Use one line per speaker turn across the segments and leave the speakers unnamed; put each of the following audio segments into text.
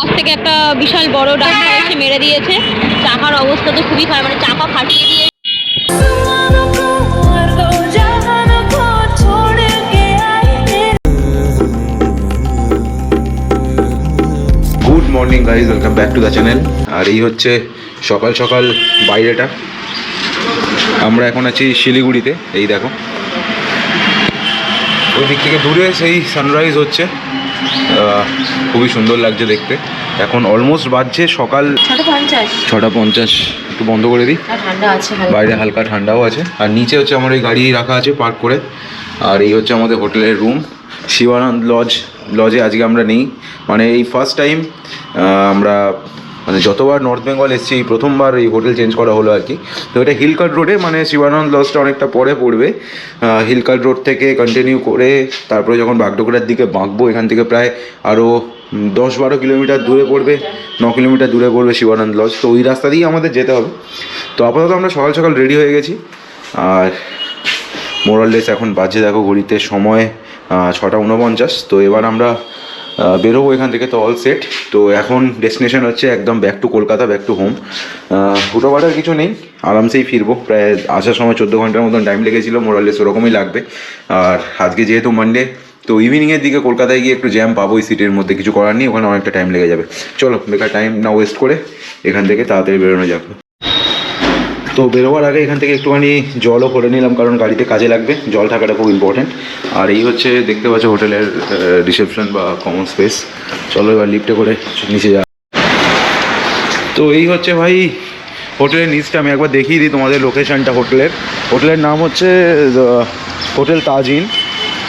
পাশ থেকে একটা বিশাল বড় ডাক্তার এসে মেরে দিয়েছে। চাকার অবস্থা তো খুবই খারাপ মানে চাকা ফাটিয়ে দিয়ে
good morning guys welcome back to the channel আর এই হচ্ছে সকাল সকাল বাইরেটা। আমরা এখন আছি শিলিগুড়িতে, এই দেখো। ওই দিক থেকে দূরে সেই সানরাইজ হচ্ছে। খুবই সুন্দর লাগছে দেখতে। এখন অলমোস্ট বাজছে সকাল
ছটা পঞ্চাশ।
একটু বন্ধ করে দিই।
আর ঠান্ডা আছে
বাইরে হালকা ঠান্ডাও আছে। আর নিচে হচ্ছে আমার এই গাড়ি রাখা আছে পার্ক করে। আর এই হচ্ছে আমাদের হোটেলের রুম শিবানন্দ লজ লজে আজকে আমরা নেই। মানে এই ফার্স্ট টাইম আমরা মানে যতবার নর্থ বেঙ্গল এসেছি প্রথমবার এই হোটেল চেঞ্জ করা হলো আর কি। তো এটা হিলকাট রোডে মানে শিবানন্দ লজটা অনেকটা পরে পড়বে। হিলকাট রোড থেকে কন্টিনিউ করে তারপরে যখন বাগডোগরার দিকে বাঁকবো, এখান থেকে প্রায় আরও দশ বারো কিলোমিটার দূরে পড়বে, ন কিলোমিটার দূরে পড়বে শিবানন্দ লজ তো ওই রাস্তা দিয়েই আমাদের যেতে হবে। তো আপাতত আমরা সকাল সকাল রেডি হয়ে গেছি। আর মোরাললেস এখন বাজে দেখো ঘড়িতে সময় ছটা উনপঞ্চাশ তো এবার আমরা বেরোবো এখান থেকে তো অল সেট তো এখন ডেস্টিনেশন হচ্ছে একদম back to Kolkata back to home হুটো পাটার কিছু নেই, আরামসেই ফিরবো। প্রায় আসার সময় চোদ্দ ঘণ্টার মতন টাইম লেগেছিলো মোরাললেস ওরকমই লাগবে। আর আজকে যেহেতু মানডে তো ইভিনিংয়ের দিকে কলকাতায় গিয়ে একটু জ্যাম পাবো ওই সিটির মধ্যে কিছু করার নেই, ওখানে অনেকটা টাইম লেগে যাবে। চলো, বেকার টাইম না ওয়েস্ট করে এখান থেকে তাড়াতাড়ি বেরোনো যাবে তো বেরোবার আগে এখান থেকে একটুখানি জলও করে নিলাম, কারণ গাড়িতে কাজে লাগবে। জল থাকাটা খুব ইম্পর্টেন্ট আর এই হচ্ছে, দেখতে পাচ্ছ হোটেলের রিসেপশন বা কমন স্পেস চলো এবার লিফটে করে নিচে যা। তো এই হচ্ছে ভাই, হোটেলের নিচটা আমি একবার দেখিয়ে দিই তোমাদের লোকেশানটা হোটেলের। হোটেলের নাম হচ্ছে হোটেল তাজিন।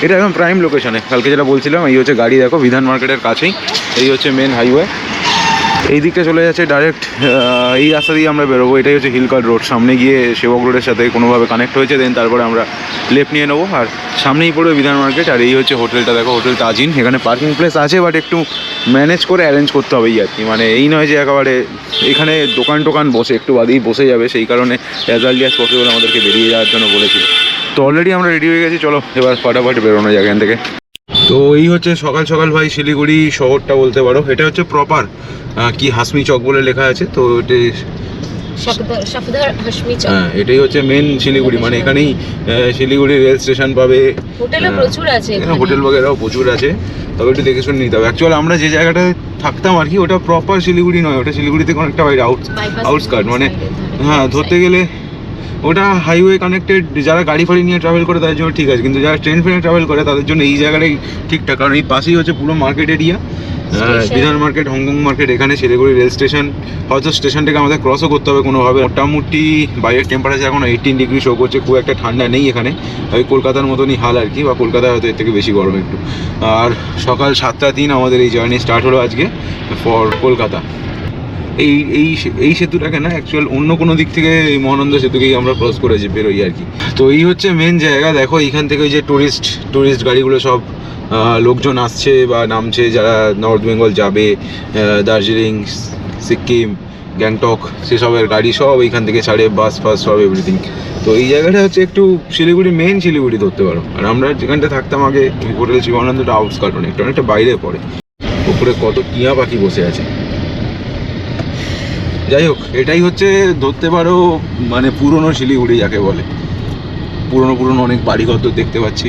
এটা একদম প্রাইম লোকেশানে কালকে যেটা বলছিলাম, এই হচ্ছে গাড়ি দেখো, বিধান মার্কেটের কাছেই। এই হচ্ছে মেন হাইওয়ে এই দিকটা চলে যাচ্ছে ডাইরেক্ট এই রাস্তা দিয়ে আমরা বেরোবো। এটাই হচ্ছে হিলকাট রোড সামনে গিয়ে সেবক রোডের সাথে কোনোভাবে কানেক্ট হয়েছে দেন তারপরে আমরা লেফট নিয়ে নেব। আর সামনেই পড়বে বিধান মার্কেট আর এই হচ্ছে হোটেলটা দেখো হোটেল তাজিন এখানে পার্কিং প্লেস আছে বাট একটু ম্যানেজ করে অ্যারেঞ্জ করতে হবে আর কি। মানে এই নয় যে একেবারে এখানে দোকান টোকান বসে, একটু বাদেই বসে যাবে। সেই কারণে অ্যাজ আর্লি অ্যাজ পসিবল আমাদেরকে বেরিয়ে যাওয়ার জন্য বলেছিল। তো অলরেডি আমরা রেডি হয়ে গেছি। চলো, এবার ফটাফট বেরোনো যায় এখান থেকে। তো এই হচ্ছে সকাল সকাল ভাই শিলিগুড়ি শহরটা বলতে পারো। এটা হচ্ছে প্রপার কি হাসমি চক বলে লেখা আছে তো এটা হ্যাঁ এটাই হচ্ছে মেন শিলিগুড়ি মানে এখানেই শিলিগুড়ি রেল স্টেশন পাবে
হোটেলও
হ্যাঁ।
প্রচুর আছে
এখানে
এখানে।
হোটেল বগেরাও প্রচুর আছে তবে একটু দেখে শুনে নিতে হবে অ্যাকচুয়ালি আমরা যে জায়গাটায় থাকতাম আর কি ওটা প্রপার শিলিগুড়ি নয় ওটা শিলিগুড়ি থেকে অনেকটা বাইরে আউট আউটস্কার্ট মানে হ্যাঁ ধরতে গেলে ওটা হাইওয়ে কানেক্টেড যারা গাড়ি ফাড়ি নিয়ে ট্রাভেল করে তাদের জন্য ঠিক আছে কিন্তু যারা ট্রেন ফ্রেনে ট্রাভেল করে তাদের জন্য এই জায়গাটাই ঠিকঠাক কারণ এই পাশেই হচ্ছে পুরো market area. Bidhan market Hong Kong market এখানে শিলিগুড়ি রেল স্টেশন হয়তো স্টেশনটাকে আমাদের ক্রসও করতে হবে কোনোভাবে। মোটামুটি বাইরের টেম্পারেচার এখন এইটিন ডিগ্রি শো করছে খুব একটা ঠান্ডা নেই এখানে। ওই কলকাতার মতনই হাল আর কি বা কলকাতায় হয়তো এর থেকে বেশি গরম একটু। আর সকাল সাতটা দিন আমাদের এই জার্নি স্টার্ট হলো আজকে ফর কলকাতা। এই এই এই সেতুটাকে না অ্যাকচুয়াল অন্য কোনো দিক থেকে মহানন্দ সেতুকেই আমরা ক্রস করেছি, বেরোই আর কি। তো এই হচ্ছে মেন জায়গা, দেখো এইখান থেকে ওই যে টুরিস্ট টুরিস্ট গাড়িগুলো সব লোকজন আসছে বা নামছে যারা নর্থ বেঙ্গল যাবে দার্জিলিং, সিকিম, গ্যাংটক, সেসবের গাড়ি সব এইখান থেকে ছাড়ে বাস ফাস, সব এভরিথিং তো এই জায়গাটা হচ্ছে একটু শিলিগুড়ি মেন শিলিগুড়ি ধরতে পারো। আর আমরা যেখানটা থাকতাম আগে, হোটেল শিবানন্দটা আউটস্কার্ট অনেকটা অনেকটা বাইরে পড়ে। উপরে কত টিয়া পাখি বসে আছে। যাই হোক, এটাই হচ্ছে ধরতে পারো মানে পুরনো শিলিগুড়ি যাকে বলে। পুরনো পুরনো অনেক বাড়িঘর তো দেখতে পাচ্ছি।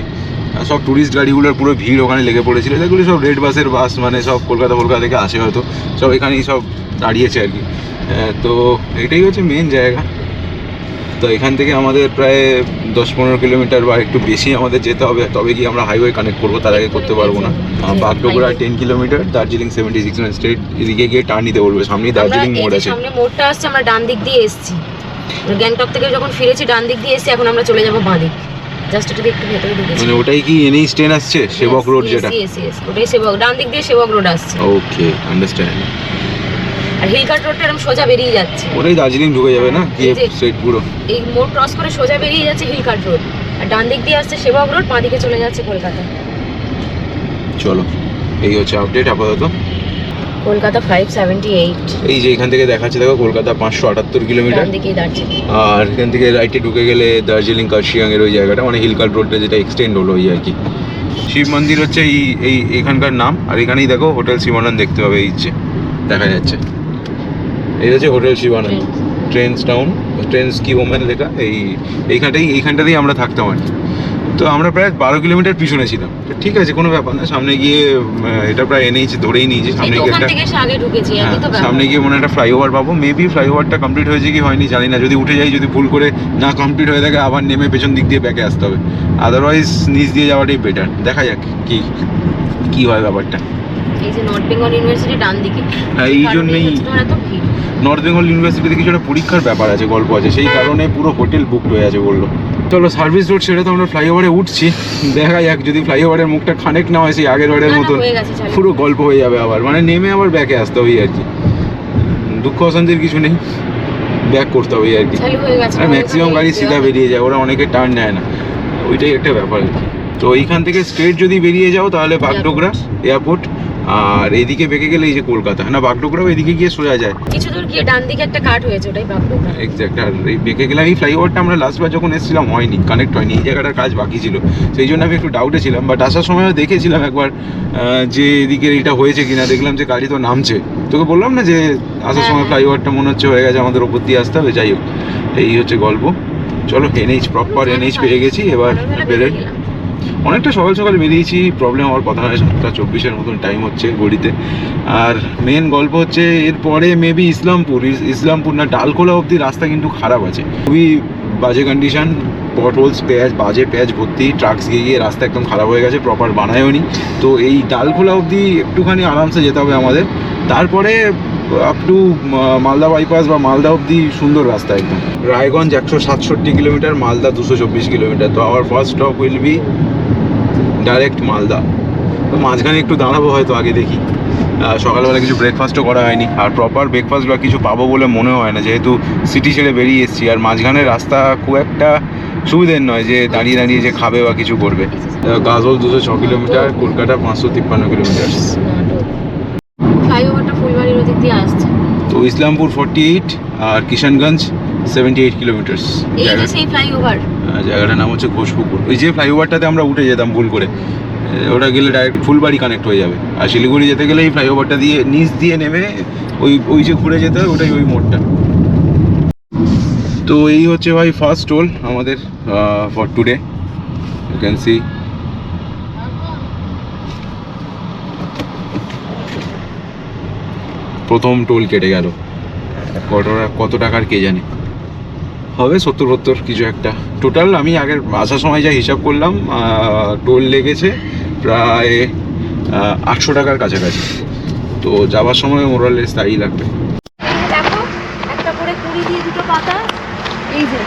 সব ট্যুরিস্ট গাড়িগুলোর পুরো ভিড় ওখানে লেগে পড়েছিল। যেগুলি সব রেড বাসের বাস মানে সব কলকাতা কলকাতা থেকে আসে হয়তো। সব এখানেই সব দাঁড়িয়েছে আর কি। তো এটাই হচ্ছে মেন জায়গা। তো এখান থেকে আমাদের প্রায় দশ পনেরো কিলোমিটার বা একটু বেশি আমাদের যেতে হবে তবে কি আমরা হাইওয়ে কানেক্ট করব তার আগে করতে পারব না। আহ, Bagdogra ten kilometre Darjeeling seventy six state এদিকে গিয়ে টার্ন নিতে বলবে। সামনেই দার্জিলিং মোড় আছে।
সামনে মোড়টা আসছে আমরা ডান দিক দিয়ে এসেছি। গ্যাংটক থেকে যখন ফিরেছি ডান দিক দিয়ে এসেছি এখন আমরা চলে যাব বাঁ দিক। জাস্ট এটা একটু ভেতরে ঢুকেছি।
মানে ওটাই কি এনএইচ ট্রেন আসছে? সেবক রোড যেটা?
ওটাই সেবক ডান দিক দিয়ে সেবক রোড আসছে।
ওকে আন্ডারস্ট্যান্ড
আর হিলকাট রোডটা এরকম সোজা বেরিয়ে যাচ্ছে।
ওটাই দার্জিলিং ঢুকে যাবে না? গিয়ে স্ট্রেট পুরো?
এই মোড় ক্রস করে সোজা বেরিয়ে যাচ্ছে হিলকাট রোড আর ডান দিক দিয়ে আসছে সেবক রোড বাঁ দিকে চলে যাচ্ছে কলকাতা।
চলো এই হচ্ছে আপডেট আপাতত।
কলকাতা ফাইভ সেভেন্টি এইট
এই যে এখান থেকে দেখাচ্ছে দেখো কলকাতা পাঁচশো আটাত্তর কিলোমিটার। আর এখান থেকে রাইটে ঢুকে গেলে দার্জিলিং কার্শিয়াং এর ওই জায়গাটা মানে হিলকাট রোডটা যেটা এক্সটেন্ড হলো ওই আর কি। শিব মন্দির হচ্ছে এই এই এখানকার নাম। আর এখানেই দেখো হোটেল শিবানন্দ দেখতে পাবে এই যে দেখা যাচ্ছে। এই হচ্ছে hotel Shivananda trends town trends কি ওমেন লেখা? এই এইখানটাই এইখানটাতেই আমরা থাকতাম আর কি। তো আমরা প্রায় বারো কিলোমিটার পিছনে ছিলাম। তো ঠিক আছে কোনো ব্যাপার না সামনে গিয়ে এটা প্রায় এনেইছি ধরেই নিয়েছি। সামনে গিয়ে একটা হ্যাঁ। সামনে গিয়ে মনে হয় একটা ফ্লাইওভার পাবো। মেবি ফ্লাইওভারটা কমপ্লিট হয়েছে কি হয়নি জানি না। যদি উঠে যাই যদি ভুল করে না কমপ্লিট হয়ে থাকে আবার নেমে পেছন দিক দিয়ে ব্যাকে আসতে হবে। আদারওয়াইজ নিচ দিয়ে যাওয়াটাই বেটার দেখা যাক কি কি হয় ব্যাপারটা।
এই যে নর্থ বেঙ্গল ইউনিভার্সিটি ডান দিকে।
হ্যাঁ, এই
কারণেই
জন্যই-
এত ভিড়।
নর্থ বেঙ্গল ইউনিভার্সিটিতে কিছু একটা পরীক্ষার ব্যাপার আছে গল্প আছে সেই কারণে পুরো হোটেল বুকড হয়ে আছে বলল। চলো সার্ভিস রোড ছেড়ে তো আমরা ফ্লাইওভারে উঠছি। দেখা যাক যদি ফ্লাইওভারের মুখটা খানেক না হয় সেই আগের বারের মতন। পুরো গল্প হয়ে যাবে আবার। মানে নেমে আবার ব্যাকে আসতে হবে আর কি। দুঃখ অশান্তির কিছু নেই। ব্যাক করতে হবে আর কি। আর ম্যাক্সিমাম গাড়ি সিধা বেরিয়ে যায় ওরা অনেকে টার্ন নেয় না। ওইটাই একটা ব্যাপার আর কি। তো এইখান থেকে স্ট্রেট যদি বেরিয়ে যাও তাহলে বাগডোগরা এয়ারপোর্ট আর এদিকে বেঁকে গেলে এই যে কলকাতা। না বাগডোগরাও এদিকে গিয়ে সোজা যায়।
কিছু দূর গিয়ে ডান দিকে একটা কাট হয়েছে ওটাই বাগডোগরা।
এক্স্যাক্ট আর এই বেঁকে গেলাম এই ফ্লাইওভারটা আমরা লাস্টবার যখন এসেছিলাম হয়নি কানেক্ট হয়নি এই জায়গাটার কাজ বাকি ছিল। সেই জন্য আমি একটু ডাউটে ছিলাম বাট আসার সময়ও দেখেছিলাম একবার যে এদিকে এটা হয়েছে কিনা দেখলাম যে গাড়ি তো নামছে। তোকে বললাম না যে আসার সময়
হ্যাঁ।
ফ্লাইওভারটা মনে হচ্ছে হয়ে গেছে আমাদের ওপর দিয়ে আসতে হবে যাই হোক। এই হচ্ছে গল্প। চলো এনএইচ প্রপার এনএইচ পেয়ে গেছি এবার
বেরিয়ে।
অনেকটা সকাল সকাল বেরিয়েছি প্রবলেম হওয়ার কথা নয়, সাতটা চব্বিশের মতন টাইম হচ্ছে ঘড়িতে। আর মেন গল্প হচ্ছে, এরপরে মেবি ইসলামপুর, ইস- ইসলামপুর না, ডালখোলা অবধি রাস্তা কিন্তু খারাপ আছে। খুবই বাজে কন্ডিশন পটলস পেঁয়াজ, বাজে পেঁয়াজ ভর্তি ট্রাকস গিয়ে গিয়ে রাস্তা একদম খারাপ হয়ে গেছে প্রপার বানায়ও নি। তো এই ডালখোলা অবধি একটুখানি আরামসে যেতে হবে আমাদের। তারপরে আপ টু মালদা বাইপাস বা মালদা অবধি সুন্দর রাস্তা একদম। রায়গঞ্জ একশো সাতষট্টি কিলোমিটার, মালদা দুশো চব্বিশ কিলোমিটার। তো our first stop will be direct Malda তো মাঝখানে একটু দাঁড়াবো হয়তো আগে দেখি। সকালবেলা কিছু ব্রেকফাস্টও করা হয়নি। আর প্রপার ব্রেকফাস্ট বা কিছু পাবো বলে মনে হয় না, যেহেতু সিটি ছেড়ে বেরিয়ে এসেছি। আর মাঝখানে রাস্তা খুব একটা সুবিধের নয় যে দাঁড়িয়ে দাঁড়িয়ে যে খাবে বা কিছু করবে। গাজল দুশো ছ কিলোমিটার, কলকাতা পাঁচশো তিপ্পান্ন কিলোমিটার।
ফুলবাড়ির দিয়ে আসছে।
তো ইসলামপুর ফর্টি এইট আর কিষানগঞ্জ সেভেন্টি এইট কিলোমিটার্স
সেই ফ্লাইওভার
জায়গাটার নাম হচ্ছে ঘোষপুকুর। ওই যে ফ্লাইওভারটাতে আমরা উঠে যেতাম ভুল করে। ওটা গেলে ডাইরেক্ট ফুলবাড়ি কানেক্ট হয়ে যাবে। আর শিলিগুড়ি যেতে গেলে এই ফ্লাইওভারটা দিয়ে নিচ দিয়ে নেমে ওই ওই যে ঘুরে যেতে হয় ওটাই ওই মোড়টা। তো এই হচ্ছে ভাই ফার্স্ট টোল আমাদের for today you can see প্রথম টোল কেটে গেল। কত কত টাকার কে জানে? হবে সত্তর সত্তর কিছু একটা। টোটাল আমি আগের আসার সময় যা হিসাব করলাম টোল লেগেছে প্রায় আটশো টাকার কাছাকাছি। তো যাওয়ার সময় মোরালেস তাই লাগবে।
দেখো একটা করে কুড়ি দিয়ে দুটো পাতা। এই যে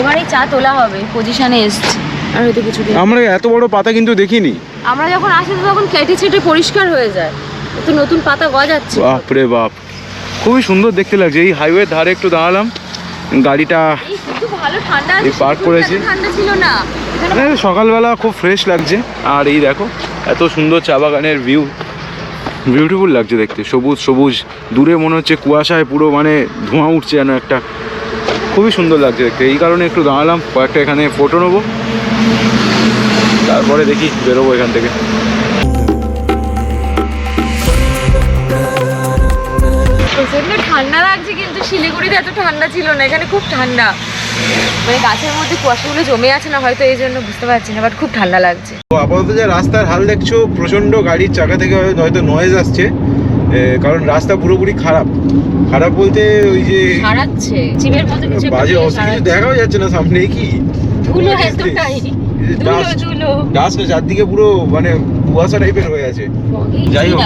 এবারে চা তোলা হবে পজিশনে এসছে। আর হয়তো কিছু
আমরা এত বড় পাতা কিন্তু দেখিনি।
আমরা যখন আসি তখন কেটে ছেটে পরিষ্কার হয়ে যায়। তো নতুন পাতা গজাচ্ছে।
বাপরে বাপ। খুবই সুন্দর দেখতে লাগছে। এই হাইওয়ের ধারে একটু দাঁড়ালাম। গাড়িটা park করেছি।
এত ঠান্ডা ছিল না।
সকালবেলা খুব ফ্রেশ লাগছে। আর এই দেখো এত সুন্দর চা বাগানের ভিউ বিউটিফুল লাগছে দেখতে। সবুজ সবুজ। দূরে মনে হচ্ছে কুয়াশায় পুরো মানে ধোঁয়া উঠছে যেন একটা। খুবই সুন্দর লাগছে দেখতে। এই কারণে একটু দাঁড়ালাম কয়েকটা এখানে ফটো নেব। তারপরে দেখি বেরোবো এখান থেকে।
শিলিগুড়িতে এত ঠান্ডা ছিল না এখানে খুব ঠান্ডা। মানে গাছের মধ্যে কুয়াশাগুলো জমে আছে না হয়তো এই জন্য বুঝতে পারছি না বাট খুব ঠান্ডা লাগছে।
তো আপাতত যে রাস্তার হাল দেখছ প্রচণ্ড গাড়ির চাকা থেকে হয়তো- নয়েজ আসছে কারণ রাস্তা পুরোপুরি খারাপ। খারাপ বলতে ওই যে
সারাচ্ছে। মতো কিছু
বাজে অবস্থা কিছু। দেখাও যাচ্ছে না সামনে কি?
ধুলো এতটাই
ডাস্ট চারদিকে পুরো মানে কুয়াশা টাইপের হয়ে আছে। যাই হোক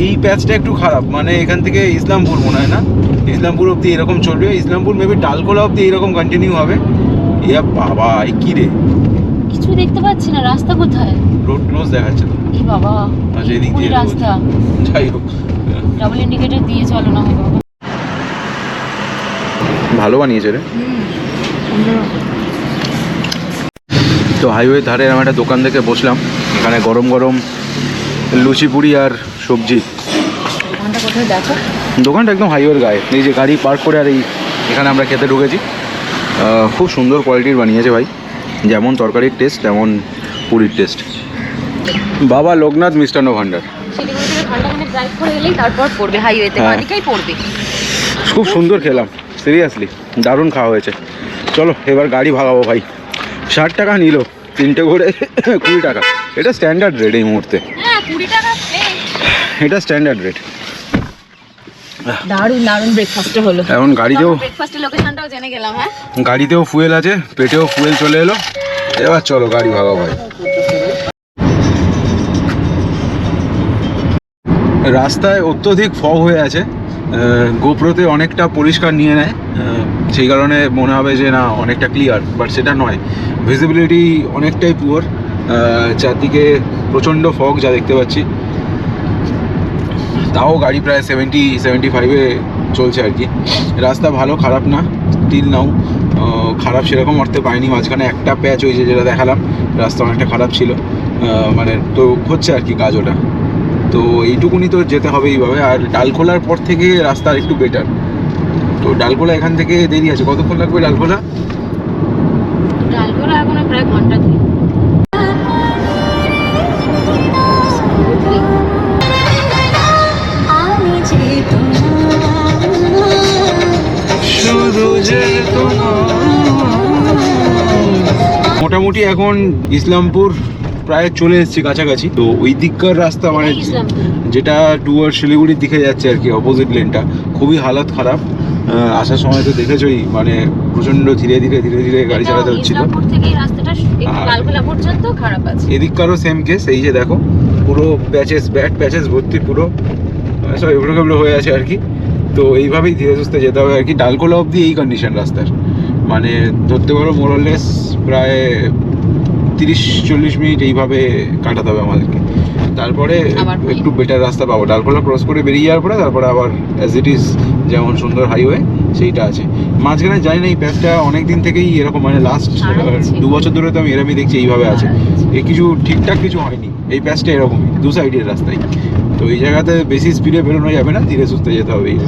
এই প্যাচটা একটু খারাপ মানে এখান থেকে ইসলামপুর মনে হয় না? ইসলামপুর অব্দি এরকম চলবে। ইসলামপুর মেবি ডালকোলা অব্দি এরকম কন্টিনিউ হবে। ইয়া বাবা এই কি রে?
কিছু দেখতে পাচ্ছি না রাস্তা কোথায়?
রোড ক্লোজ দেখাচ্ছে তো
এই বাবা
আচ্ছা, এদিক দিয়ে
রাস্তা।
যাই হোক।
ডাবল ইন্ডিকেটর দিয়ে চলো না হয় বাবা।
ভালো বানিয়েছে রে। তো হাইওয়ের ধারে আমি একটা দোকান থেকে বসলাম। এখানে গরম গরম লুচি পুরি আর সবজি।
দোকানটা কোথায় দেখো।
দোকানটা একদম হাইওয়ের গায়ে। এই যে গাড়ি পার্ক করে আর এই এখানে আমরা খেতে ঢুকেছি। খুব সুন্দর কোয়ালিটির বানিয়েছে ভাই। যেমন তরকারির টেস্ট তেমন পুরীর টেস্ট বাবা লোকনাথ মিষ্টান্ন ভাণ্ডার
মানে
হ্যাঁ। খুব সুন্দর খেলাম সিরিয়াসলি দারুণ খাওয়া হয়েছে। চলো এবার গাড়ি ভাগাবো ভাই। ষাট টাকা নিল তিনটে করে কুড়ি টাকা। এটা স্ট্যান্ডার্ড রেট এই মুহূর্তে।
হ্যাঁ
এটা স্ট্যান্ডার্ড রেট
দারুণ দারুণ ব্রেকফাস্টটা হলো।
এখন গাড়িতেও
ব্রেকফাস্টের লোকেশনটাও জেনে গেলাম হ্যাঁ?
গাড়িতেও ফুয়েল আছে পেটেও ফুয়েল চলে এলো। এবার চলো গাড়ি ভাগাবো ভাই। রাস্তায় অত্যধিক ফগ হয়ে আছে। গোপ্রোতে অনেকটা পরিষ্কার নিয়ে নেয়। সেই কারণে মনে হবে যে না অনেকটা ক্লিয়ার বাট সেটা নয়। ভিজিবিলিটি অনেকটাই পুয়ার চারদিকে প্রচণ্ড ফগ যা দেখতে পাচ্ছি। তাও গাড়ি প্রায় সেভেন্টি সেভেন্টি ফাইভে চলছে আর কি। রাস্তা ভালো, খারাপ না টিল নাও। খারাপ সেরকম অর্থে পাইনি, মাঝখানে একটা প্যাচ হয়েছে যেটা দেখালাম, রাস্তা অনেকটা খারাপ ছিল। মানে তো হচ্ছে আর কি কাজ ওটা। তো এইটুকুনি তো যেতে হবে এইভাবে। আর ডালখোলার পর থেকে রাস্তা একটু বেটার তো ডালখোলা এখান থেকে দেরি আছে। কতক্ষণ লাগবে ডালখোলা?
ডালগোলা এখন প্রায় ঘণ্টা
মোটামুটি এখন ইসলামপুর প্রায় চলে এসেছি কাছাকাছি। তো ওই দিককার রাস্তা মানে যেটা টুয়ার্ড শিলিগুড়ির দিকে যাচ্ছে আর কি অপোজিট লেনটা খুবই হালত খারাপ। আসার সময় তো দেখেছই মানে প্রচণ্ড ধীরে ধীরে ধীরে ধীরে গাড়ি চালাতে হচ্ছিল। এদিককারও সেম কেস এই যে দেখো পুরো প্যাচেস ব্যাট প্যাচেস ভর্তি পুরো। আহ, সব এবড়ো খেবড়ো হয়ে আছে আর কি। তো এইভাবেই ধীরে সুস্থে যেতে হবে আর কি। ডালকোলা অবধি এই কন্ডিশন রাস্তার। মানে ধরতে পারো মোরাললেস প্রায় তিরিশ চল্লিশ মিনিট এইভাবে কাটাতে হবে আমাদেরকে। তারপরে একটু বেটার রাস্তা পাবো। ডালকোলা ক্রস করে বেরিয়ে যাওয়ার পরে তারপরে আবার অ্যাজ ইট ইজ যেমন সুন্দর হাইওয়ে সেইটা আছে। মাঝখানে জানি না এই প্যাচটা অনেক দিন থেকেই এরকম মানে লাস্ট দু বছর ধরে তো আমি এরমই দেখছি এইভাবে আছে। এ কিছু ঠিকঠাক কিছু হয়নি। এই প্যাচটা এরকমই দু সাইডের রাস্তায়। তো এই জায়গাতে বেশি স্পিডে বেরোনো যাবে না ধীরে সুস্থে যেতে হবে এই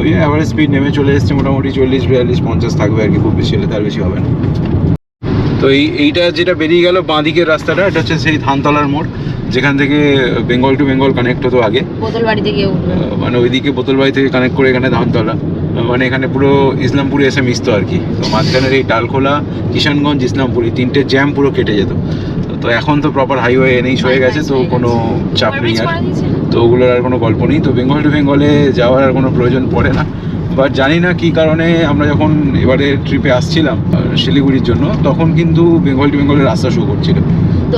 ওই অ্যাভারেজ স্পিড নেমে চলে এসছে মোটামুটি চল্লিশ বিয়াল্লিশ পঞ্চাশ থাকবে আর কি খুব বেশি হলে তার বেশি হবে না। তো এই এইটা যেটা বেরিয়ে গেল বাঁ দিকের রাস্তাটা এটা হচ্ছে সেই ধানতলার মোড়। যেখান থেকে বেঙ্গল টু বেঙ্গল কানেক্ট হতো আগে। মানে ওইদিকে বোতলবাড়ি থেকে কানেক্ট করে এখানে ধানতলা। মানে এখানে পুরো ইসলামপুরে এসে মিশতো আর কি। তো মাঝখানের এই ডালখোলা কিষানগঞ্জ ইসলামপুর এই তিনটে জ্যাম পুরো কেটে যেত। তো- এখন তো প্রপার হাইওয়ে এনেই হয়ে গেছে তো কোনো চাপ নেই আর। তো ওগুলোর আর কোনো গল্প নেই। তো বেঙ্গল টু বেঙ্গলে যাওয়ার আর কোনো প্রয়োজন পড়ে না। বাট জানি না কি কারণে আমরা যখন এবারে ট্রিপে আসছিলাম শিলিগুড়ির জন্য, তখন কিন্তু বেঙ্গল টু বেঙ্গলের রাস্তা শো করছিল।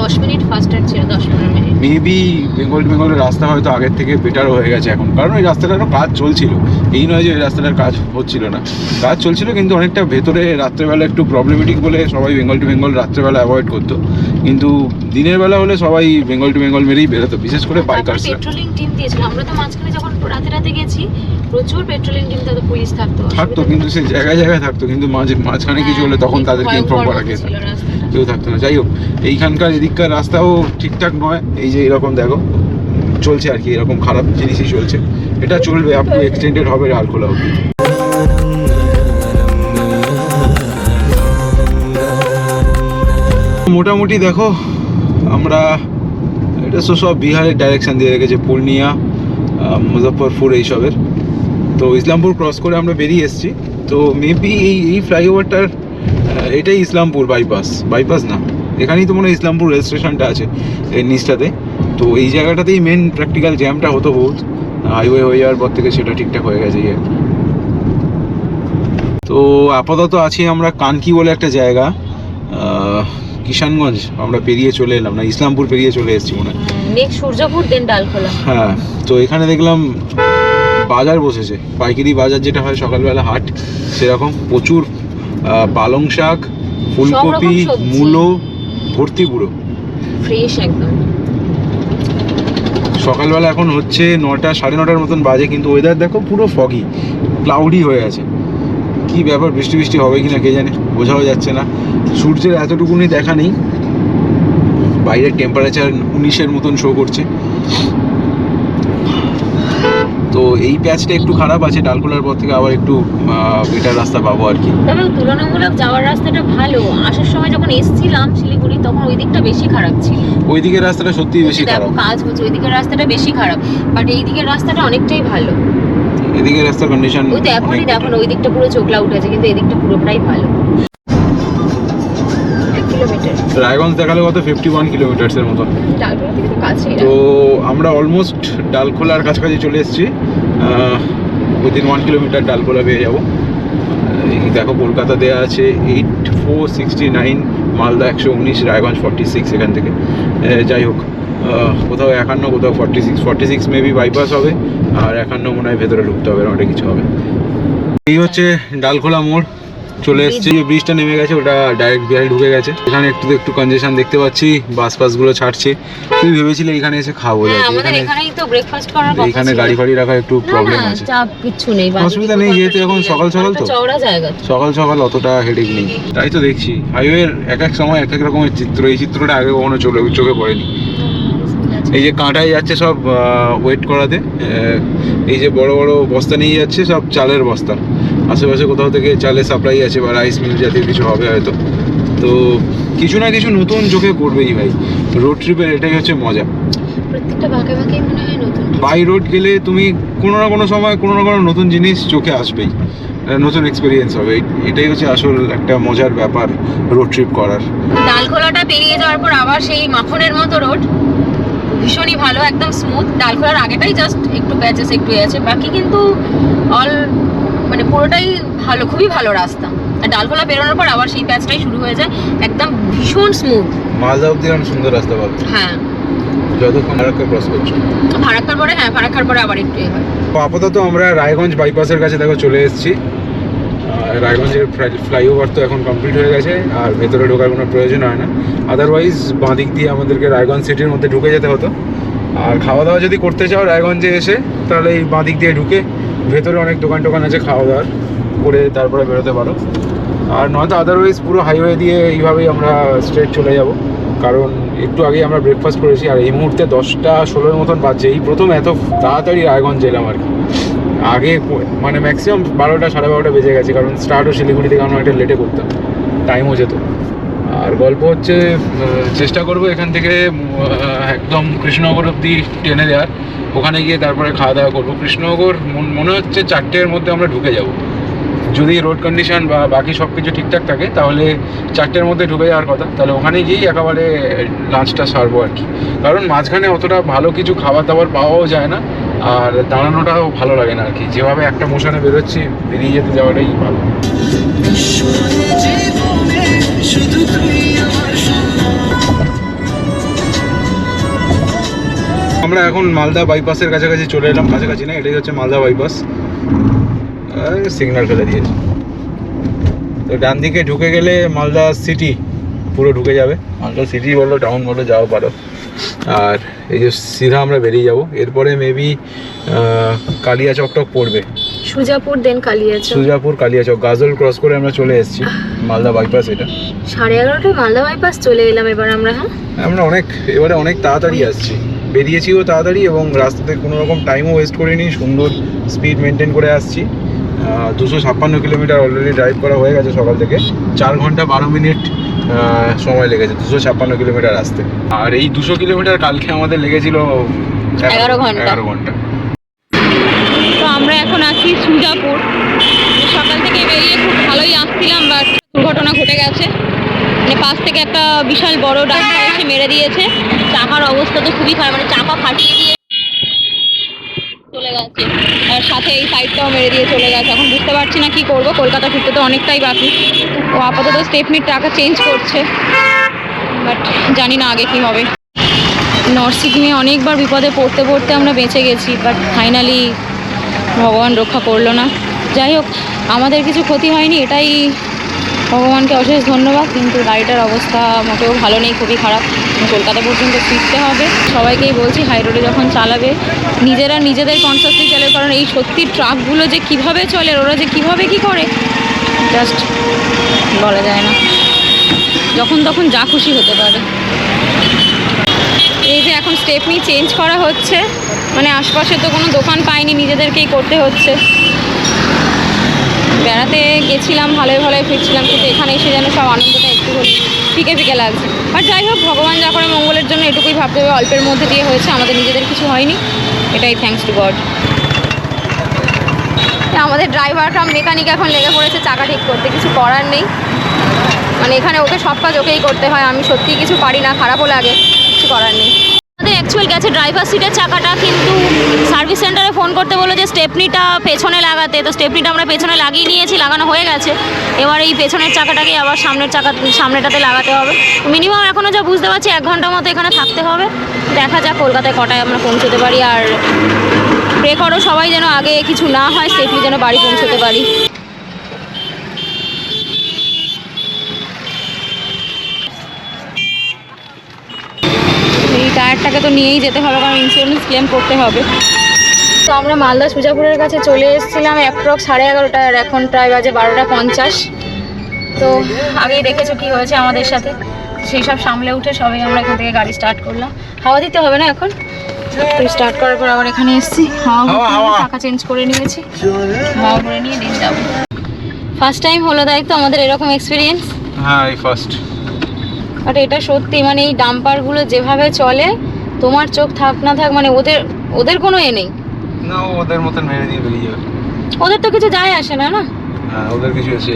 দশ মিনিট ফাস্টার ছিল দশ পনেরো মিনিট।
মেবি বেঙ্গল টু বেঙ্গলের রাস্তা হয়তো আগের থেকে বেটার হয়ে গেছে এখন। কারণ ওই রাস্তাটারও কাজ চলছিল। এই নয় যে ওই রাস্তাটার কাজ হচ্ছিল না। কাজ চলছিল কিন্তু অনেকটা ভেতরে রাত্রেবেলা একটু প্রবলেমেটিক বলে সবাই বেঙ্গল টু বেঙ্গল রাত্রেবেলা অ্যাভয়েড করতো। কিন্তু দিনের বেলা হলে সবাই বেঙ্গল টু বেঙ্গল মেরেই বেরোতো বিশেষ করে বাইকার্সরা
পেট্রোলিং টিম দিয়েছিল। আমরা তো মাঝখানে যখন রাতে রাতে গেছি প্রচুর পেট্রোলিং টিম তাদের পুলিশ থাকতো
থাকতো কিন্তু সে জায়গায় জায়গায় থাকতো কিন্তু মাঝে মাঝখানে কিছু হলে তখন তাদেরকে ইনফর্ম করা গেছে কেউ থাকতো না। যাই হোক এইখানকার এদিককার রাস্তাও ঠিকঠাক নয়। এই যে এরকম দেখো চলছে আর কি এরকম খারাপ জিনিসই চলছে। এটা চলবে আপ টু এক্সটেন্ডেড হবে রালখোলা অব্দি মোটামুটি দেখো আমরা এটা তো সব বিহারের ডাইরেকশান দিয়ে রেখেছে পূর্ণিয়া আহ, মুজফ্ফরপুর এইসবের। তো ইসলামপুর ক্রস করে আমরা বেরিয়ে এসেছি। তো মেবি এই এই ফ্লাইওভারটার এটাই ইসলামপুর বাইপাস বাইপাস না। এখানেই তো মনে হয় ইসলামপুর রেল স্টেশনটা আছে এর নিচটাতে। তো এই জায়গাটাতেই মেন প্র্যাকটিক্যাল জ্যামটা হতো বহুত। হাইওয়ে হয়ে যাওয়ার পর থেকে সেটা ঠিকঠাক হয়ে গেছে কি। তো আপাতত আছি আমরা কানকি বলে একটা জায়গা কিষানগঞ্জ। আমরা পেরিয়ে চলে এলাম না ইসলামপুর পেরিয়ে চলে এসেছি মনে হয়।
সূর্যপুর দেন ডালখোলা।
হ্যাঁ তো এখানে দেখলাম বাজার বসেছে। পাইকারি বাজার যেটা হয় সকালবেলা হাট সেরকম প্রচুর পালং শাক ফুলকপি। মূলো ভর্তি পুরো
ফ্রেশ একদম।
সকালবেলা এখন হচ্ছে নটা সাড়ে নটার মতন বাজে কিন্তু ওয়েদার দেখো পুরো ফগি ক্লাউডি হয়ে আছে কি ব্যাপার বৃষ্টি বৃষ্টি হবে কিনা কে জানে বোঝাও যাচ্ছে না। সূর্যের এতটুকুনি দেখা নেই। বাইরের টেম্পারেচার উনিশের মতন শো করছে। তো এই প্যাচটা একটু খারাপ আছে ডালখোলার পর থেকে আবার একটু বেটার রাস্তা পাবো আর কি।
তবে তুলনামূলক যাওয়ার রাস্তাটা ভালো। আসার সময় যখন এসছিলাম শিলিগুড়ি তখন ওই দিকটা বেশি খারাপ ছিল।
ওই দিকের রাস্তাটা সত্যিই বেশি খারাপ।
কাজ হচ্ছে ওই দিকের রাস্তাটা বেশি খারাপ। বাট এই দিকের রাস্তাটা অনেকটাই ভালো।
এদিকে রাস্তার কন্ডিশন
ওই তো এখনই দেখো ওই দিকটা পুরো চোখলা উঠেছে কিন্তু এই দিকটা পুরোটাই ভালো।
রায়গঞ্জ দেখালে কত? ফিফটি ওয়ান কিলোমিটার্সের মতন।
ডালপুরা তো
আমরা অলমোস্ট ডালখোলার কাছাকাছি চলে এসেছি। উইদিন ওয়ান কিলোমিটার ডালখোলা পেয়ে যাব। এই দেখো কলকাতা দেওয়া আছে eight four sixty nine Malda একশো উনিশ রায়গঞ্জ ফর্টি সিক্স এখান থেকে। যাই হোক কোথাও একান্ন কোথাও forty six forty six maybe bypass হবে আর একান্ন মনে হয় ভেতরে ঢুকতে হবে অনেক কিছু হবে। এই হচ্ছে ডালখোলা মোড়। চলে এসেছি যে ব্রিজটা নেমে গেছে ওটা ডাইরেক্ট বিহারে ঢুকে গেছে। এখানে একটু একটু কনজেশন দেখতে পাচ্ছি বাস ফাসগুলো ছাড়ছে। তুমি ভেবেছিলে এখানে এসে খাব
হ্যাঁ
এখানে
এখানেই তো ব্রেকফাস্ট করার কথা
এইখানে
ছিল।
গাড়ি ফাড়ি রাখার একটু প্রবলেম আছে।
কিচ্ছু নেই
অসুবিধা নেই, যেহেতু এখন সকাল সকাল তো। সকাল সকাল অতটা হেডেক নেই। তাই তো দেখছি হাইওয়ের এক এক সময় এক এক রকমের চিত্র এই চিত্রটা আগে কখনো চলে চোখে পড়েনি। এই যে কাঁটায় যাচ্ছে সব ওয়েট করাতে এই যে বড় বড় বস্তা নিয়ে যাচ্ছে সব চালের বস্তা। আশেপাশে কোথাও থেকে চালের সাপ্লাই আছে বা রাইস মিল জাতীয় কিছু হবে হয়তো। তো কিছু না কিছু নতুন চোখে পড়বেই ভাই। রোড ট্রিপের এটাই হচ্ছে মজা।
প্রত্যেকটা বাঁকে বাঁকে মনে হয় নতুন
বাই রোড গেলে তুমি কোনো না কোনো সময় কোনো না কোনো নতুন জিনিস চোখে আসবেই। নতুন এক্সপিরিয়েন্স হবে। এটাই হচ্ছে আসল একটা মজার ব্যাপার রোড ট্রিপ করার।
ডালখোলাটা পেরিয়ে যাওয়ার পর আবার সেই মাখনের মতো রোড ভীষণই ভালো একদম স্মুথ ডালখোলার আগেটাই জাস্ট একটু প্যাচেস একটু আছে। বাকি কিন্তু অল মানে পুরোটাই ভালো খুবই ভালো রাস্তা। আর ডালখোলা বেরোনোর পর আবার সেই প্যাচটাই শুরু হয়ে যায় একদম ভীষণ স্মুথ
মালদা অব্দি অনেক সুন্দর রাস্তা পাবে।
হ্যাঁ।
যতক্ষণ ফারাক্কা ক্রস করছ।
ফারাক্কার পরে হ্যাঁ ফারাক্কার পরে আবার একটু হয়।
আপাতত আমরা রায়গঞ্জ বাইপাসের কাছে দেখো চলে এসেছি। রায়গঞ্জের ফ্লাইওভার তো এখন কমপ্লিট হয়ে গেছে আর ভেতরে ঢোকার কোনো প্রয়োজন হয় না। আদারওয়াইজ বাঁদিক দিয়ে আমাদেরকে রায়গঞ্জ সিটির মধ্যে ঢুকে যেতে হতো। আর খাওয়া দাওয়া যদি করতে চাও রায়গঞ্জে এসে তাহলে এই বাঁদিক দিয়ে ঢুকে ভেতরে অনেক দোকান টোকান আছে খাওয়া দাওয়ার করে তারপরে বেরোতে পারো। আর নয়তো আদারওয়াইজ পুরো হাইওয়ে দিয়ে এইভাবেই আমরা স্ট্রেট চলে যাব। কারণ একটু আগে আমরা ব্রেকফাস্ট করেছি, আর এই মুহূর্তে দশটা ষোলোর মতন বাজছে। এই প্রথম এত তাড়াতাড়ি রায়গঞ্জ এলাম আর কি। আগে মানে ম্যাক্সিমাম বারোটা সাড়ে বারোটা বেজে গেছে, কারণ স্টার্টও শিলিগুড়ি থেকে আমরা একটা লেটে করতাম। টাইমও যেত। আর গল্প হচ্ছে চেষ্টা করব এখান থেকে একদম কৃষ্ণনগর অব্দি ট্রেনে দেওয়ার। ওখানে গিয়ে তারপরে খাওয়া দাওয়া করব। কৃষ্ণনগর মন- হচ্ছে চারটের মধ্যে আমরা ঢুকে যাব। যদি রোড কন্ডিশন বা বাকি সব কিছু ঠিকঠাক থাকে, তাহলে চারটের মধ্যে ঢুকে যাওয়ার কথা। তাহলে ওখানে গিয়েই একেবারে লাঞ্চটা সারবো আর কি। কারণ মাঝখানে অতটা ভালো কিছু খাবার দাবার পাওয়াও যায় না, আর দাঁড়ানোটাও ভালো লাগে না আর কি। যেভাবে একটা মোশনে বেরোচ্ছি, বেরিয়ে যেতে যাওয়াটাই ভালো। আমরা এখন মালদা বাইপাসের কাছাকাছি চলে এলাম কাছাকাছি না এটাই হচ্ছে মালদা বাইপাস সিগন্যাল ফেলে দিয়েছে। তো ডান দিকে ঢুকে গেলে মালদা সিটি পুরো ঢুকে যাবে। মালদা সিটি বলো টাউন বলো যাও পারো। আর এই যে সিধা আমরা বেরিয়ে যাব। এরপরে মেবি কালিয়া চকটক পড়বে।
সুজাপুর দেন কালিয়াচক।
সুজাপুর কালিয়াচক গাজল ক্রস করে আমরা চলে এসেছি। মালদা বাইপাস এটা।
সাড়ে এগারোটায় মালদা বাইপাস চলে এলাম এবার আমরা হ্যাঁ?
আমরা অনেক এবারে অনেক তাড়াতাড়ি আসছি। বেরিয়েছিও তাড়াতাড়ি এবং রাস্তাতে কোনো রকম টাইমও ওয়েস্ট করিনি সুন্দর স্পিড মেনটেন করে আসছি। দুশো ছাপ্পান্ন কিলোমিটার অলরেডি ড্রাইভ করা হয়ে গেছে সকাল থেকে। চার ঘণ্টা বারো মিনিট সময় লেগেছে দুশো ছাপ্পান্ন কিলোমিটার আসতে। আর এই দুশো কিলোমিটার কালকে আমাদের লেগেছিল
এগারো ঘণ্টা।
এগারো ঘণ্টা।
তো আমরা এখন আছি সুজাপুর। সকাল থেকে বেরিয়ে খুব ভালোই আসছিলাম বাট দুর্ঘটনা ঘটে গেছে। মানে পাশ থেকে একটা বিশাল বড় ডাক্তার এসে মেরে দিয়েছে। চাকার অবস্থা তো খুবই খারাপ মানে চাকা ফাটিয়ে দিয়ে চলে গেছে। আর সাথে এই সাইডটাও মেরে দিয়ে চলে গেছে। এখন বুঝতে পারছি না কি করব, কলকাতা ফিরতে তো অনেকটাই বাকি। ও আপাতত স্টেপনির টাকা চেঞ্জ করছে। বাট জানি না আগে কি হবে। নর্থ সিকিমে অনেকবার বিপদে পড়তে পড়তে আমরা বেঁচে গেছি বাট ফাইনালি ভগবান রক্ষা করল না। যাই হোক, আমাদের কিছু ক্ষতি হয়নি, এটাই ভগবানকে অশেষ ধন্যবাদ, কিন্তু গাড়িটার অবস্থা মোটেও ভালো নেই, খুবই খারাপ। কলকাতা পর্যন্ত ফিরতে হবে। সবাইকেই বলছি, হাই রোডে যখন চালাবে, নিজেরা নিজেদের কনসাসলি চালাবে, কারণ এই সত্যি ট্রাকগুলো যে কীভাবে চলে, ওরা যে কীভাবে কি করে জাস্ট বলা যায় না। যখন তখন যা খুশি হতে পারে। এই যে এখন স্টেপনি চেঞ্জ করা হচ্ছে মানে আশপাশে তো কোনো দোকান পাইনি, নিজেদেরকেই করতে হচ্ছে। বেড়াতে গেছিলাম, ভালোই ভালোই ফিরছিলাম, কিন্তু এখানে এসে যেন সব আনন্দটা একটু হলে, ফিকে ফিকে লাগছে। আর যাই হোক, ভগবান যা করে মঙ্গলের জন্য এটুকুই ভাবতে হবে, অল্পের মধ্যে দিয়ে হয়েছে, আমাদের নিজেদের কিছু হয়নি। এটাই থ্যাংকস টু গড আমাদের ড্রাইভারটা মেকানিক এখন লেগে পড়েছে, চাকা ঠিক করতে, কিছু করার নেই। মানে এখানে ওকে সব কাজ ওকেই করতে হয়, আমি সত্যি কিছু পারি না, খারাপও লাগে, কিছু করার নেই। অ্যাকচুয়াল গেছে ড্রাইভার সিটের চাকাটা কিন্তু সার্ভিস সেন্টারে ফোন করতে বলল যে স্টেপনিটা পেছনে লাগাতে। তো স্টেপনিটা আমরা পেছনে লাগিয়ে নিয়েছি, লাগানো হয়ে গেছে। এবার এই পেছনের চাকাটাকে আবার সামনের চাকা, সামনেটাতে লাগাতে হবে। মিনিমাম এখনও যা বুঝতে পারছি, এক ঘণ্টার মতো এখানে থাকতে হবে। দেখা যাক কলকাতায় কটায় আমরা পৌঁছতে পারি। আর প্রে করো সবাই যেন আগে কিছু না হয় সেফলি যেন বাড়ি পৌঁছতে পারি। টায়ারটাকে তো নিয়েই যেতে হবে কারণ ইন্স্যুরেন্স ক্লেম করতে হবে। তো আমরা মালদা সুজাপুরের কাছে চলে এসেছিলাম অ্যাপ্রক্স সাড়ে এগারোটা আর এখন প্রায় বাজে বারোটা পঞ্চাশ। তো আগেই দেখেছ কি হয়েছে আমাদের সাথে। সেই সব সামলে উঠে সবাই আমরা এখান থেকে গাড়ি স্টার্ট করলাম। হাওয়া দিতে হবে না এখন? তো স্টার্ট করার পর আবার এখানে এসেছি। হাওয়া। টাকা চেঞ্জ করে নিয়েছি। হাওয়া করে নিয়ে দিন যাব। ফার্স্ট টাইম হলো তাই তো আমাদের এরকম এক্সপিরিয়েন্স
হ্যাঁ এই ফার্স্ট
বাট এটা সত্যি মানে এই ডাম্পারগুলো যেভাবে চলে তোমার চোখ থাক না থাক মানে ওদের ওদের কোনো এ নেই।
না ওদের মতন মেরে দিয়ে বেরিয়ে যাবে।
ওদের তো কিছু যায় আসে না না?
ওদের কিছু আছে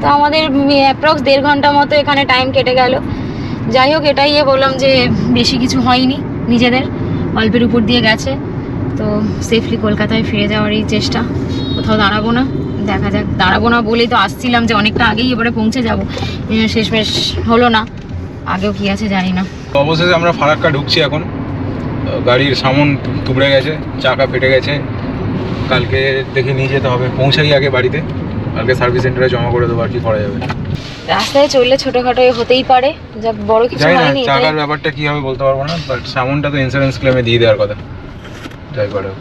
তো আমাদের অ্যাপ্রক্স দেড় ঘণ্টা মতো এখানে টাইম কেটে গেল। যাই হোক এটাই বললাম যে বেশি কিছু হয়নি নিজেদের অল্পের উপর দিয়ে গেছে। তো সেফলি কলকাতায় ফিরে যাওয়ারই চেষ্টা কোথাও দাঁড়াবো না। দেখা যাক দাঁড়াবো না বলেই তো আসছিলাম যে অনেকটা আগেই এবারে পৌঁছে যাব। শেষমেশ হলো না। আগেও কি আছে জানি না।
অবশেষে আমরা ফারাক্কা ঢুকছি এখন। গাড়ির সামন তুবড়ে গেছে চাকা ফেটে গেছে। কালকে দেখে নিয়ে যেতে হবে। পৌঁছাই আগে বাড়িতে। কালকে সার্ভিস সেন্টারে জমা করে দেবো আর কি করা যাবে।
রাস্তায় চললে ছোটখাটো হতেই পারে। যা বড় কিছু হয়নি।
চাকার ব্যাপারটা কি হবে বলতে পারব না বাট সামনটা তো ইন্স্যুরেন্স ক্লেমে দিয়ে দেওয়ার কথা। যাই করে হোক।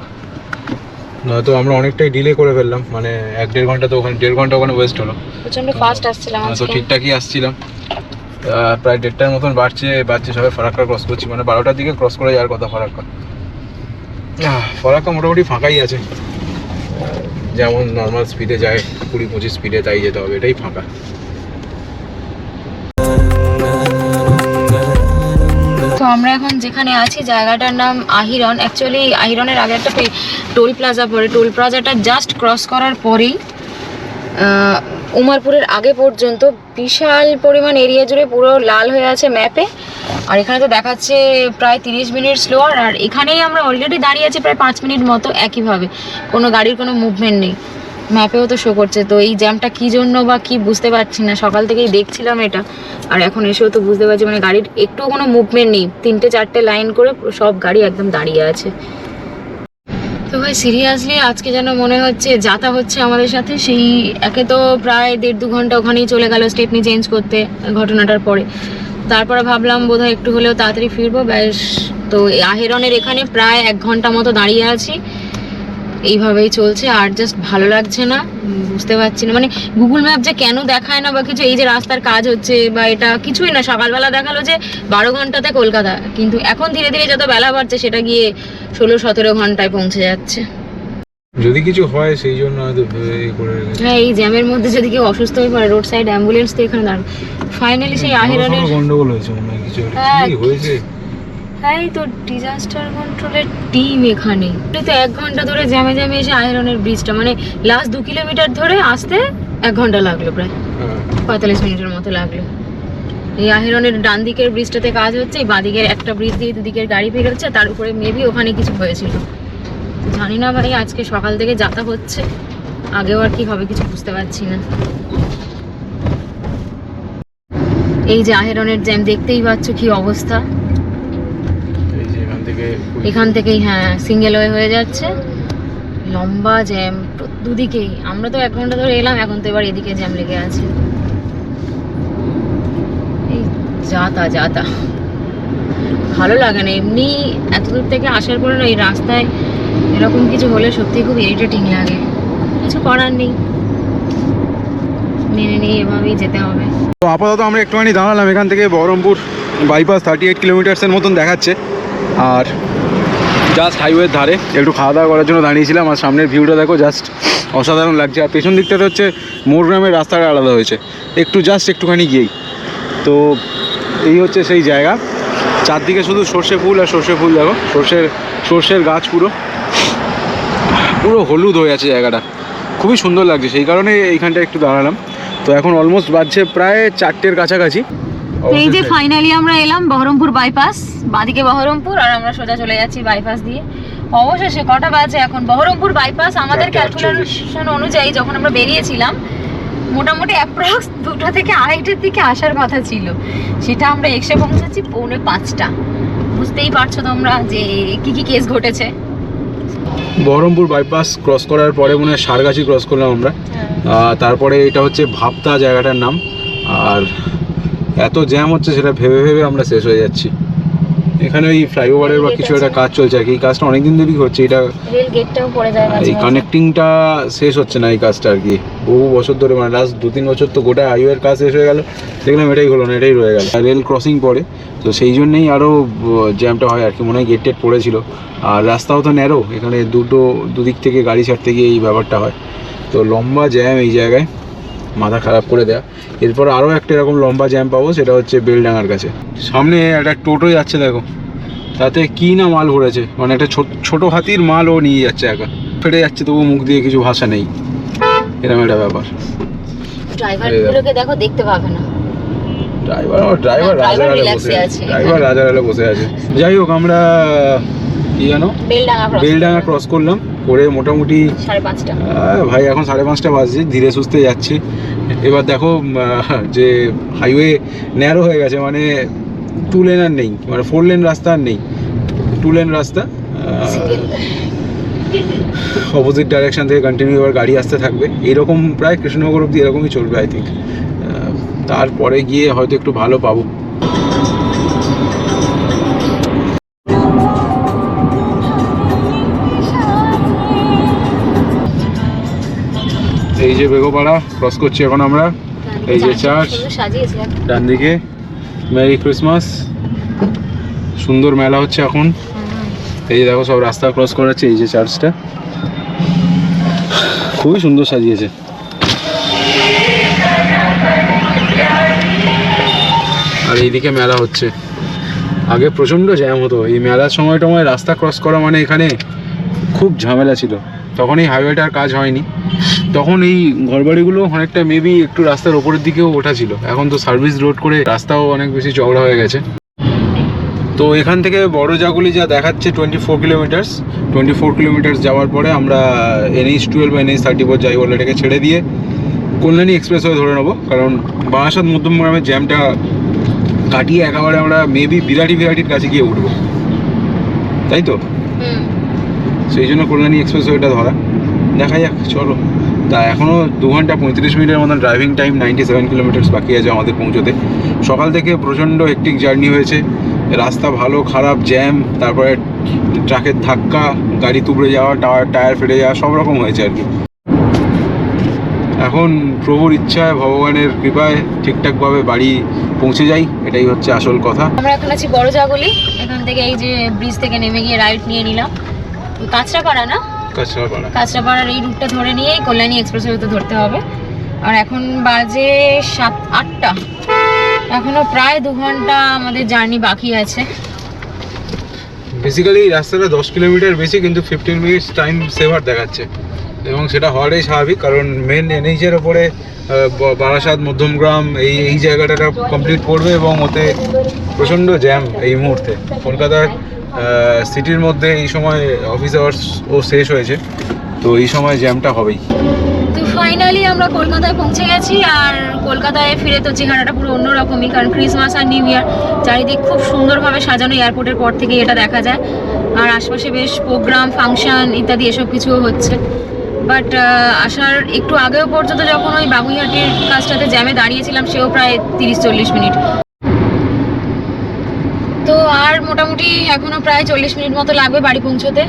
নয়তো আমরা অনেকটাই ডিলে করে ফেললাম মানে এক দেড় ঘণ্টা তো ওখানে দেড় ঘণ্টা ওখানে ওয়েস্ট হলো।
প্রচণ্ড ফাস্ট আসছিলাম
তো ঠিকঠাকই আসছিলাম। প্রায় দেড়টার মতন বাড়ছে বাড়ছে সবাই ফারাক্কা ক্রস করছি মানে বারোটার দিকে ক্রস করে যাওয়ার কথা ফারাক্কা। ফারাক্কা মোটামুটি ফাঁকাই আছে। যেমন নর্মাল স্পিডে যায় কুড়ি পঁচিশ স্পিডে তাই যেতে হবে এটাই ফাঁকা।
তো আমরা এখন যেখানে আছি, জায়গাটার নাম আহিরন। অ্যাকচুয়ালি আহিরনের আগে একটা টোল প্লাজা পড়ে। টোল প্লাজাটা জাস্ট ক্রস করার পরেই উমারপুরের আগে পর্যন্ত বিশাল পরিমাণ এরিয়া জুড়ে পুরো লাল হয়ে আছে ম্যাপে আর এখানে তো দেখাচ্ছে প্রায় তিরিশ মিনিট স্লোয়ার আর এখানেই আমরা অলরেডি দাঁড়িয়ে আছি প্রায় পাঁচ মিনিট মতো একইভাবে। কোনো গাড়ির কোনো মুভমেন্ট নেই। ম্যাপেও তো শো করছে, তো এই জ্যামটা কী জন্য বা কি বুঝতে পারছি না। সকাল থেকেই দেখছিলাম এটা, আর এখন এসেও তো বুঝতে পারছি মানে গাড়ির একটু কোনো মুভমেন্ট নেই। তিনটে, চারটে লাইন করে সব গাড়ি একদম দাঁড়িয়ে আছে। তো ভাই সিরিয়াসলি আজকে যেন মনে হচ্ছে যাতা হচ্ছে আমাদের সাথে, সেই একে তো প্রায় দেড় দু ঘণ্টা ওখানেই চলে গেল স্টেপনি চেঞ্জ করতে ঘটনাটার পরে। তারপরে ভাবলাম বোধহয় একটু হলেও তাড়াতাড়ি ফিরবো, ব্যাস। তো আহেরনের এখানে প্রায় এক ঘণ্টা মতো দাঁড়িয়ে আছি। এইভাবেই চলছে আর জাস্ট ভালো লাগছে না বুঝতে পারছি না। মানে গুগল ম্যাপ যে কেন দেখায় না বা কিছু এই যে রাস্তার কাজ হচ্ছে বা এটা কিছুই না সকালবেলা দেখাল যে বারো ঘন্টাতে কলকাতা কিন্তু এখন ধীরে ধীরে যত বেলা বাড়ছে সেটা গিয়ে ষোলো সতেরো ঘন্টায় পৌঁছে যাচ্ছে।
যদি কিছু হয় সেই জন্য হয়তো করে
হ্যাঁ এই জ্যামের মধ্যে যদি কেউ অসুস্থ হয়ে পড়ে রোড সাইড অ্যাম্বুলেন্স তো এখানে দাঁড়াবে ফাইনালি সেই আহিরনের
বড়সড় গন্ডগোল হয়েছে মনে হয় কিছু
হ্যাঁ,
হয়েছে?
হ্যাঁ এই তো ডিজাস্টার কন্ট্রোলের টিম এখানে। তো এক ঘণ্টা ধরে জ্যামে জ্যামে এসে আয়রনের ব্রিজটা মানে লাস্ট দু কিলোমিটার ধরে আসতে এক ঘণ্টা লাগল প্রায়।
হ্যাঁ।
পঁয়তাল্লিশ মিনিটের মতো লাগল। এই আহিরনের ডান দিকের ব্রিজটাতে কাজ হচ্ছে এই বাঁদিকের একটা ব্রিজ দিয়ে দুদিকের গাড়ি বেরোচ্ছে তার উপরে মেবি ওখানে কিছু হয়েছিল। জানি না ভাই আজকে সকাল থেকে যাতা হচ্ছে। আগেও আর কি হবে কিছু বুঝতে পারছি না। এই যে আহিরনের জ্যাম দেখতেই পাচ্ছ কি অবস্থা।
থেকে
এখান থেকেই হ্যাঁ সিঙ্গেল ওয়ে হয়ে যাচ্ছে। লম্বা জ্যাম দুদিকেই। আমরা তো এক ঘণ্টা ধরে এলাম এখন তো এবার এদিকে জ্যাম লেগে আছে। এই যাতা যাতা। ভালো লাগে না। এমনি এত দূর থেকে আসার পরে না এই রাস্তায় এরকম কিছু হলে সত্যি খুব ইরিটেটিং লাগে। কিছু করার নেই। মেনে নিয়ে এভাবেই যেতে হবে।
তো আপাতত আমরা একটুখানি দাঁড়ালাম। এখান থেকে বহরমপুর বাইপাস থার্টি এইট কিলোমিটার্সের মতন দেখাচ্ছে। আর জাস্ট হাইওয়ের ধারে একটু খাওয়া দাওয়া করার জন্য দাঁড়িয়েছিলাম আর সামনের ভিউটা দেখো জাস্ট অসাধারণ লাগছে। আর পেছন দিকটাতে হচ্ছে মোরগ্রামের রাস্তাটা আলাদা হয়েছে। একটু জাস্ট একটুখানি গিয়েই। তো এই হচ্ছে সেই জায়গা। চারদিকে শুধু সর্ষে ফুল আর সর্ষে ফুল দেখো। সর্ষের সর্ষের গাছ পুরো। পুরো হলুদ হয়ে আছে জায়গাটা। খুবই সুন্দর লাগছে। সেই কারণে এইখানটা একটু দাঁড়ালাম। তো এখন অলমোস্ট বাজছে প্রায় চারটের কাছাকাছি।
এই যে ফাইনালি আমরা এলাম বহরমপুর বাইপাস বাদিকে বহরমপুর আর আমরা সোজা চলে যাচ্ছি বাইপাস দিয়ে। অবশেষে কটা বাজে এখন? বহরমপুর বাইপাস আমাদের। ক্যালকুলেশন অনুযায়ী যখন আমরা বেরিয়েছিলাম মোটামুটি অ্যাপ্রক্স দুটো থেকে আড়াইটার দিকে আসার কথা ছিল। সেটা আমরা এসে পৌঁছেছি পৌনে পাঁচটা। বুঝতেই পারছ তোমরা যে কি কি কেস ঘটেছে।
বহরমপুর বাইপাস ক্রস করার পরে মনে হয় সারগাছি ক্রস করলাম আমরা। তারপরে এটা হচ্ছে ভাবতা জায়গাটার নাম। আর এত জ্যাম হচ্ছে সেটা ভেবে ভেবে আমরা শেষ হয়ে যাচ্ছি। এখানে ওই ফ্লাইওভারের বা কিছু একটা কাজ চলছে আর কি। এই কাজটা অনেকদিন ধরেই হচ্ছে। এটা
রেল গেটটাও পড়ে যায় মাঝে
এই কানেক্টিংটা শেষ হচ্ছে না এই কাজটা আর কি। বহু বছর ধরে মানে লাস্ট দু তিন বছর তো গোটা হাইওয়ের কাজ শেষ হয়ে গেল। দেখলাম এটাই হলো না এটাই রয়ে গেল। রেল ক্রসিং পড়ে। তো সেই জন্যেই আরও জ্যামটা হয় আর কি। মনে হয় গেট টেট পড়েছিল। আর রাস্তাও তো ন্যারো এখানে দুটো দুদিক থেকে গাড়ি ছাড়তে গিয়ে এই ব্যাপারটা হয়। তো লম্বা জ্যাম এই জায়গায়। মাথা খারাপ করে দেয়া। এরপর আরও একটা এরকম লম্বা জ্যাম পাবো সেটা হচ্ছে বেলডাঙার কাছে। সামনে একটা টোটো যাচ্ছে দেখো। তাতে কি না মাল ভরেছে। মানে একটা ছোট- ছোট হাতির মাল ও নিয়ে যাচ্ছে একা। ফেটে যাচ্ছে তবু মুখ দিয়ে কিছু ভাষা নেই। এরকম একটা ব্যাপার। দেখো।
দেখতে পাবে না।
ড্রাইভার ড্রাইভার রাজার
driver
আলে বসে আছে।
আছে।
ড্রাইভার রাজার আলে বসে আছে। যাই হোক আমরা কি জানো?
বেলডাঙ্গা
বেলডাঙা ক্রস করলাম করে মোটামুটি ভাই এখন সাড়ে পাঁচটা বাজছে ধীরে সুস্থে যাচ্ছি। এবার দেখো যে হাইওয়ে ন্যারো হয়ে গেছে মানে টু লেন আর নেই মানে ফোর লেন রাস্তা আর নেই। টু লেন রাস্তা অপোজিট ডাইরেকশান থেকে কন্টিনিউ এবার গাড়ি আসতে থাকবে। এরকম প্রায় কৃষ্ণনগর অব্দি এরকমই চলবে আই থিঙ্ক তারপরে গিয়ে হয়তো একটু ভালো পাবো। এই যে বেগোপাড়া ক্রস করছি এখন আমরা। এই যে চার্চ। ডান দিকে মেরি ক্রিসমাস। সুন্দর মেলা হচ্ছে এখন। এই যে দেখো সব রাস্তা ক্রস করাচ্ছে এই যে চার্চটা। খুবই সুন্দর সাজিয়েছে। আর এইদিকে মেলা হচ্ছে। আগে প্রচণ্ড জ্যাম হতো। এই মেলার সময় টময় রাস্তা ক্রস করা মানে এখানে খুব ঝামেলা ছিল। তখন এই হাইওয়েটার কাজ হয়নি। তখন এই ঘরবাড়িগুলো অনেকটা মেবি একটু রাস্তার ওপরের দিকেও ওঠা ছিল। এখন তো সার্ভিস রোড করে রাস্তাও অনেক বেশি চওড়া হয়ে গেছে। তো এখান থেকে বড় জাগুলি যা দেখাচ্ছে twenty four kilometres twenty four kilometres যাওয়ার পরে আমরা NH twelve NH thirty four যাই বলে এটাকে ছেড়ে দিয়ে কল্যাণী এক্সপ্রেসওয়ে ধরে নেব। কারণ বারাসাত মধ্যমগ্রামের জ্যামটা কাটিয়ে একেবারে আমরা মেবি বিরাটি বিরাটির কাছে গিয়ে উঠবো। তাই তো? সেই জন্য কল্যাণী এক্সপ্রেস এক্সপ্রেসওয়েটা ধরা। দেখা যাক, চলো। তা এখনও দু ঘণ্টা পঁয়ত্রিশ মিনিটের মতন driving time ninety seven kilometres বাকি আছে আমাদের পৌঁছতে। সকাল থেকে প্রচণ্ড হেক্টিক জার্নি হয়েছে। রাস্তা ভালো, খারাপ জ্যাম তারপরে ট্রাকের ধাক্কা, গাড়ি তুবড়ে যাওয়া, টায়ার টায়ার ফেটে যাওয়া, সব রকম হয়েছে আর কি। এখন প্রভুর ইচ্ছায়, ভগবানের কৃপায় ঠিকঠাকভাবে বাড়ি পৌঁছে যাই, এটাই হচ্ছে আসল কথা।
আমরা এখন আছি বড় জাগলি। এখান থেকে এই যে ব্রিজ থেকে নেমে গিয়ে রাইট নিয়ে নিলাম। কাঁচরাপাড়া না?
কাছড়াপাড়া
কাঁচরাপাড়ার এই রুটটা ধরে নিয়েই কল্যাণী এক্সপ্রেসওয়ে তো ধরতে হবে। আর এখন বাজে সাত আটটা। এখনও প্রায় দু ঘণ্টা আমাদের জার্নি বাকি আছে।
বেসিক্যালি এই রাস্তাটা দশ কিলোমিটার বেশি কিন্তু ফিফটিন মিনিটস টাইম সেভার দেখাচ্ছে। এবং সেটা হওয়াটাই স্বাভাবিক কারণ মেন এনএইচের ওপরে বারাসাত মধ্যমগ্রাম এই এই জায়গাটা কমপ্লিট করবে এবং ওতে প্রচণ্ড জ্যাম এই মুহূর্তে। কলকাতার সিটির মধ্যে এই সময় অফিস আওয়ার্স ও শেষ হয়েছে। তো এই সময় জ্যামটা হবেই।
তো ফাইনালি আমরা কলকাতায় পৌঁছে গেছি, আর কলকাতায় ফিরে তো চেহারাটা পুরো অন্যরকমই, কারণ ক্রিসমাস আর নিউ ইয়ার চারিদিক খুব সুন্দরভাবে সাজানো এয়ারপোর্টের পর থেকে এটা দেখা যায়। আর আশপাশে বেশ প্রোগ্রাম ফাংশন ইত্যাদি এসব কিছুও হচ্ছে। বাট আসার একটু আগেও পর্যন্ত যখন ওই বাগুইহাটির কাজটাতে জ্যামে দাঁড়িয়েছিলাম, সেও প্রায় তিরিশ চল্লিশ মিনিট। আর মোটামুটি এখনও প্রায় চল্লিশ মিনিট মতো লাগবে বাড়ি পৌঁছোতে।